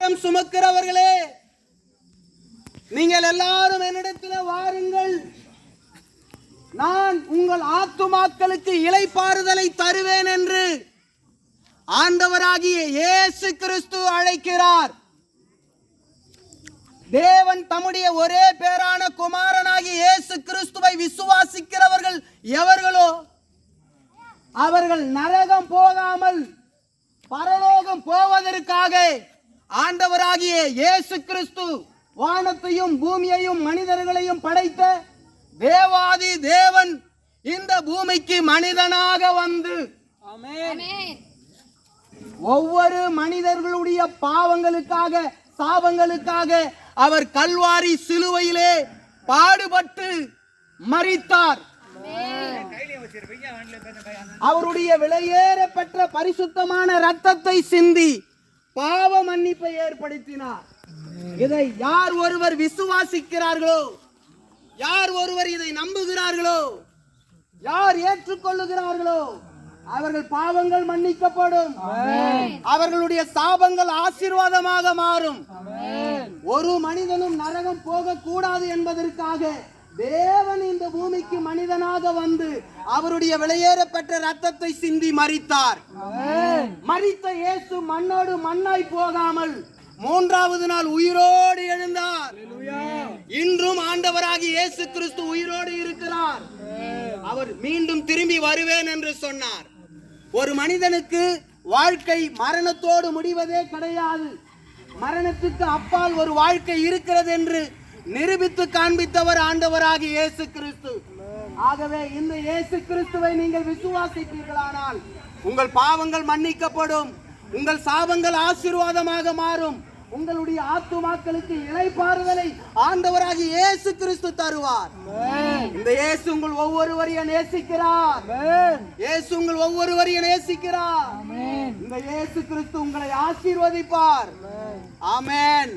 பாரம் சுமக்கிறவர்களே. நீங்கள் எல்லாரும் என்னிடத்தில் வாருங்கள். நான் உங்கள் ஆத்துமாக்களுக்கு இளைப்பாறுதலை தருவேன் என்று ஆண்டவராகிய இயேசு கிறிஸ்து அழைக்கிறார். தேவன் தம்முடைய ஒரே பேரான குமாரனாகிய இயேசு கிறிஸ்துவை விசுவாசிக்கிறவர்கள் எவர்களோ அவர்கள் நரகம் போகாமல் பரலோகம் போவதற்காக ஆண்டவராகிய இயேசு கிறிஸ்து வானத்தையும் பூமியையும் மனிதர்களையும் படைத்த தேவாதி தேவன் இந்த பூமிக்கு மனிதனாக வந்து ஒவ்வொரு மனிதர்களுடைய பாவங்களுக்காக சாபங்களுக்காக அவர் கல்வாரி சிலுவையிலே பாடுபட்டு மரித்தார். அவருடைய விலையேற பெற்ற பரிசுத்தமான ரத்தத்தை சிந்தி பாவ மன்னிப்பை ஏற்படுத்தினார். இதை யார் ஒருவர் விசுவாசிக்கிறார்களோ யார் ஒருவர் இதை நம்புகிறார்களோ யார் ஏற்றுக்கொள்ளுகிறார்களோ அவர்கள் பாவங்கள் மன்னிக்கப்படும். அவர்களுடைய சாபங்கள் ஆசீர்வாதமாக மாறும். ஒரு மனிதனும் நரகம் போக கூடாது என்பதற்காக தேவன் இந்த பூமிக்கு மனிதனாக வந்து அவருடைய விலையேற பெற்ற ரத்தத்தை சிந்தி மரித்தார். மறித்த இயேசு மண்ணோடு மண்ணாய் போகாமல் மூன்றாவது நாள் உயிரோடு எழுந்தார். இன்றும் ஆண்டவராகி இயேசு கிறிஸ்து உயிரோடு இருக்கிறார். அவர் மீண்டும் திரும்பி வருவேன் என்று சொன்னார். ஒரு மனிதனுக்கு வாழ்க்கை மரணத்தோடு முடிவதே கிடையாது. மரணத்துக்கு அப்பால் ஒரு வாழ்க்கை இருக்கிறது என்று நிரூபித்து காண்பித்தவர் ஆண்டவராகி இயேசு கிறிஸ்து. ஆகவே இந்த இயேசு கிறிஸ்துவை நீங்கள் விசுவாசிப்பீர்களானால் உங்கள் பாவங்கள் மன்னிக்கப்படும் உங்கள் சாபங்கள் ஆசீர்வாதமாக மாறும். உங்களுடைய ஆத்துமாக்களுக்கு இளைப்பாறுதலை ஆண்டவராகி இயேசு கிறிஸ்து தருவார். இந்த இயேசு உங்கள் ஒவ்வொருவரையும் நேசிக்கிறார். இயேசு உங்கள் ஒவ்வொருவரையும் நேசிக்கிறார். இந்த இயேசு கிறிஸ்து உங்களை ஆசீர்வதிப்பார். ஆமென்.